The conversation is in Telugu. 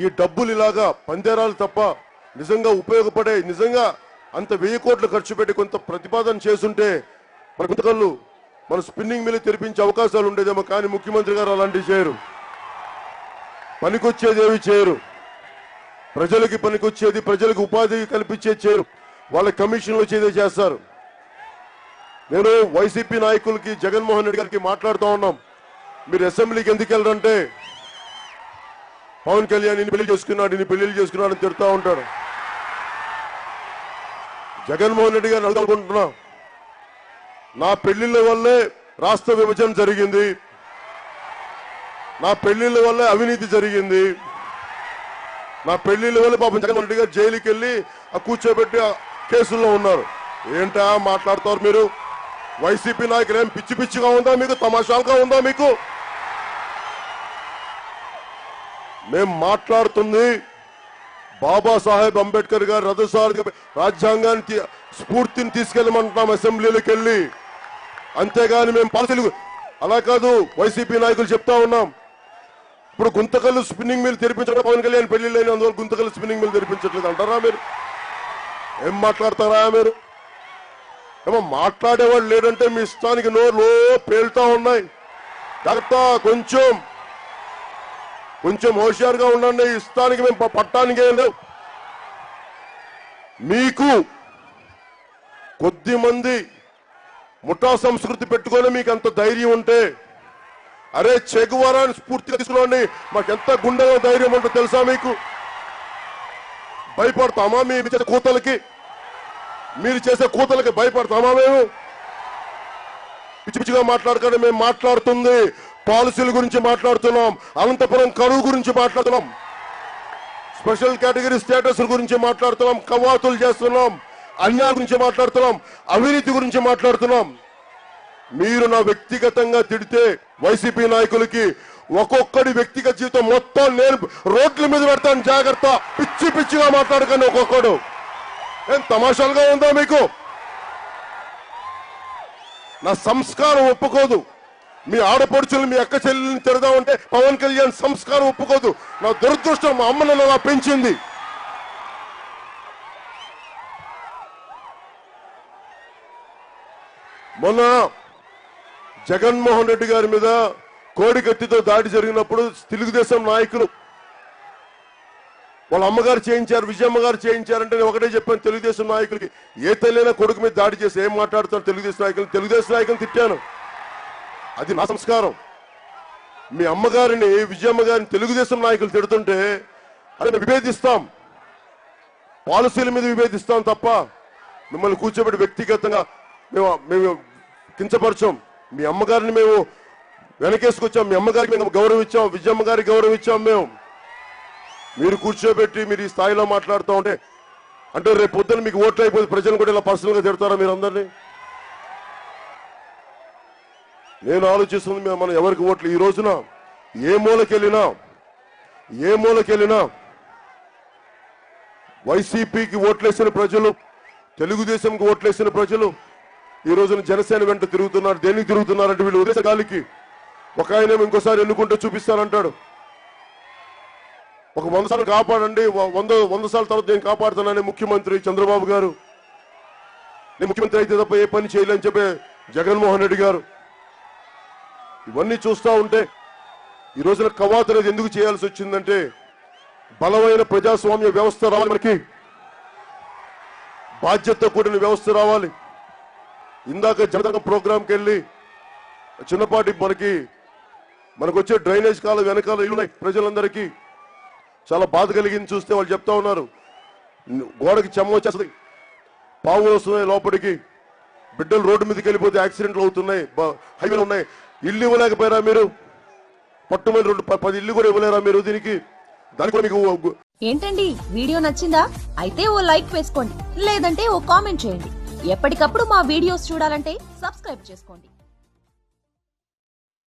ఈ డబ్బులు ఇలాగా పందేరాలు తప్ప నిజంగా ఉపయోగపడే నిజంగా అంత వెయ్యి కోట్లు ఖర్చు పెట్టి కొంత ప్రతిపాదన చేస్తుంటే మన మన స్పిన్నింగ్ మిల్ తెరిపించే అవకాశాలు ఉండేదేమో కానీ ముఖ్యమంత్రి గారు అలాంటివి చేయరు. పనికొచ్చేది ఏవి చేయరు. ప్రజలకి పనికొచ్చేది ప్రజలకు ఉపాధి కల్పించేది చేయరు. వాళ్ళ కమిషన్లు వచ్చేదే చేస్తారు. నేను వైసీపీ నాయకులకి జగన్మోహన్ రెడ్డి గారికి మాట్లాడుతూ ఉన్నాం. మీరు అసెంబ్లీకి ఎందుకు వెళ్ళరంటే పవన్ కళ్యాణ్ ఇన్ని పెళ్ళి చేసుకున్నాడు ఇన్ని పెళ్ళి చేసుకున్నాడు అని తిడుతూ ఉంటాడు. జగన్మోహన్ రెడ్డి గారు అడుగుకుంటున్నా నా పెళ్ళిళ్ళ వల్లే రాష్ట్ర విభజన జరిగింది. నా పెళ్ళిళ్ళ వల్లే అవినీతి జరిగింది. నా పెళ్ళిళ్ళ వల్ల పాపం జగన్మోహన్ రెడ్డి గారు జైలుకి వెళ్ళి ఆ కూర్చోబెట్టి ఆ కేసుల్లో ఉన్నారు. ఏంటా మాట్లాడతారు మీరు? వైసీపీ నాయకులు ఏం పిచ్చి పిచ్చిగా ఉందా మీకు? తమాషాలుగా ఉందా మీకు? మేం మాట్లాడుతుంది. బాబాసాహెబ్ అంబేద్కర్ గారు రథసారి రాజ్యాంగాన్ని స్ఫూర్తిని తీసుకెళ్ళమంటున్నాం అసెంబ్లీలోకి వెళ్ళి అంతేగాని మేము పాలసీలు అలా కాదు వైసీపీ నాయకులు చెప్తా ఉన్నాం. ఇప్పుడు గుంతకల్లు స్పిన్నింగ్ మిల్ తెరిపించడం పవన్ కళ్యాణ్ పెళ్ళి లేని అందువల్ల గుంతకల్లు స్పిన్నింగ్ మిల్ తెరిపించట్లేదు అంటారా మీరు? ఏం మాట్లాడతారా మీరు? ఏమో మాట్లాడేవాడు లేడంటే మీ ఇష్టానికి నోరు పేలుతా ఉన్నాయి. జాగ్రత్త కొంచెం కొంచెం హోషియారుగా ఉండండి. ఇష్టానికి మేము పట్టానికి ఏం లేవు. మీకు కొద్ది మంది ముఠా సంస్కృతి పెట్టుకొని మీకు అంత ధైర్యం ఉంటే అరే చెగువారాన్ని స్ఫూర్తిగా తీసుకోండి మాకెంత గుండెలో ధైర్యం ఉంటుందో తెలుసా మీకు? భయపడతామా మీ చేసే కూతలకి? మీరు చేసే కూతలకి భయపడతామా మేము? పిచ్చి పిచ్చిగా మాట్లాడకండి. మేము మాట్లాడుతుంది. పాలసీల గురించి మాట్లాడుతున్నాం అనంతపురం కరువు గురించి మాట్లాడుతున్నాం. స్పెషల్ కేటగిరీ స్టేటస్ గురించి మాట్లాడుతున్నాం కవాతులు చేస్తున్నాం అన్యాయం గురించి మాట్లాడుతున్నాం అవినీతి గురించి మాట్లాడుతున్నాం. మీరు నా వ్యక్తిగతంగా తిడితే వైసీపీ నాయకులకి ఒక్కొక్కడి వ్యక్తిగత జీవితం మొత్తం నేను రోడ్ల మీద పెడతాను జాగ్రత్త. పిచ్చి పిచ్చిగా మాట్లాడకండి ఒక్కొక్కడు. ఏం తమాషాలుగా ఉందా మీకు? నా సంస్కారం ఒప్పుకోదు. మీ ఆడపడుచులు మీ అక్క చెల్లెల్ని తిడదామంటే పవన్ కళ్యాణ్ సంస్కారం ఒప్పుకోదు. నా దురదృష్టం మా అమ్మ నన్ను అలా పెంచింది. మొన్న జగన్మోహన్ రెడ్డి గారి మీద కోడిగట్టితో దాడి జరిగినప్పుడు తెలుగుదేశం నాయకులు వాళ్ళ అమ్మగారు చేయించారు విజయమ్మ గారు చేయించారంటే నేను ఒకటే చెప్పాను తెలుగుదేశం నాయకులకి ఏ తల్లైనా కొడుకు మీద దాడి చేసి ఏం మాట్లాడుతారు తెలుగుదేశం నాయకులు? తెలుగుదేశం నాయకులు తిట్టాను. అది నా సంస్కారం. మీ అమ్మగారిని విజయమ్మ గారిని తెలుగుదేశం నాయకులు తిడుతుంటే అదే మేము విభేదిస్తాం. పాలసీల మీద విభేదిస్తాం తప్ప మిమ్మల్ని కూర్చోబెట్టి వ్యక్తిగతంగా మేము మేము కించపరచాం. మీ అమ్మగారిని మేము వెనకేసుకొచ్చాం. మీ అమ్మగారికి మేము గౌరవం ఇచ్చాం. విజయమ్మ గారికి గౌరవం ఇచ్చాం మేము. మీరు కూర్చోబెట్టి మీరు ఈ స్థాయిలో మాట్లాడుతూ ఉంటే అంటే రేపు పొద్దున్న మీకు ఓట్లు అయిపోతే ప్రజలు కూడా ఇలా పర్సనల్గా తిడతారా మీరు అందరినీ నేను ఆలోచిస్తుంది మేము మనం ఎవరికి ఓట్లు ఈ రోజున? ఏ మూలకెళ్ళినా? ఏ మూలకెళ్ళినా? వైసీపీకి ఓట్లేసిన ప్రజలు తెలుగుదేశంకి ఓట్లేసిన ప్రజలు ఈ రోజున జనసేన వెంట తిరుగుతున్నారు దేనికి తిరుగుతున్నారంటే వీళ్ళు ఉద్దేశ గాలికి. ఒక ఆయన ఇంకోసారి ఎన్నుకుంటే చూపిస్తానంటాడు. ఒక వంద సార్లు కాపాడండి వంద వంద సార్లు తర్వాత నేను కాపాడుతానని ముఖ్యమంత్రి చంద్రబాబు గారు. నేను ముఖ్యమంత్రి అయితే తప్ప ఏ పని చేయలేని చెప్పే జగన్మోహన్ రెడ్డి గారు. ఇవన్నీ చూస్తూ ఉంటే ఈ రోజున కవాతు అనేది ఎందుకు చేయాల్సి వచ్చిందంటే బలమైన ప్రజాస్వామ్య వ్యవస్థ రావాలి మనకి. బాధ్యతతో కూడిన వ్యవస్థ రావాలి. ఇందాక జనతంగ ప్రోగ్రాంకి వెళ్ళి చిన్నపాటి మనకి మనకు వచ్చే డ్రైనేజ్ కాలం వెనకాల ఉన్నాయి ప్రజలందరికీ చాలా బాధ కలిగింది చూస్తే వాళ్ళు చెప్తా ఉన్నారు. గోడకి చెమ్మ వచ్చేస్తుంది. పావులు వస్తున్నాయి లోపలికి బిడ్డలు రోడ్డు మీదకి వెళ్ళిపోతే యాక్సిడెంట్లు అవుతున్నాయి. హైవేలు ఉన్నాయి. ఇల్లు ఇవ్వలేకపోయారా మీరు. పట్టుమని రెండు పది ఇల్లు కూడా ఇవ్వలేరా మీరు దీనికి? దానికి కూడా మీకు ఏంటండి? వీడియో నచ్చిందా? అయితే ఓ లైక్ వేసుకోండి. లేదంటే ఓ కామెంట్ చేయండి. ఎప్పటికప్పుడు మా వీడియోస్ చూడాలంటే సబ్స్క్రైబ్ చేసుకోండి.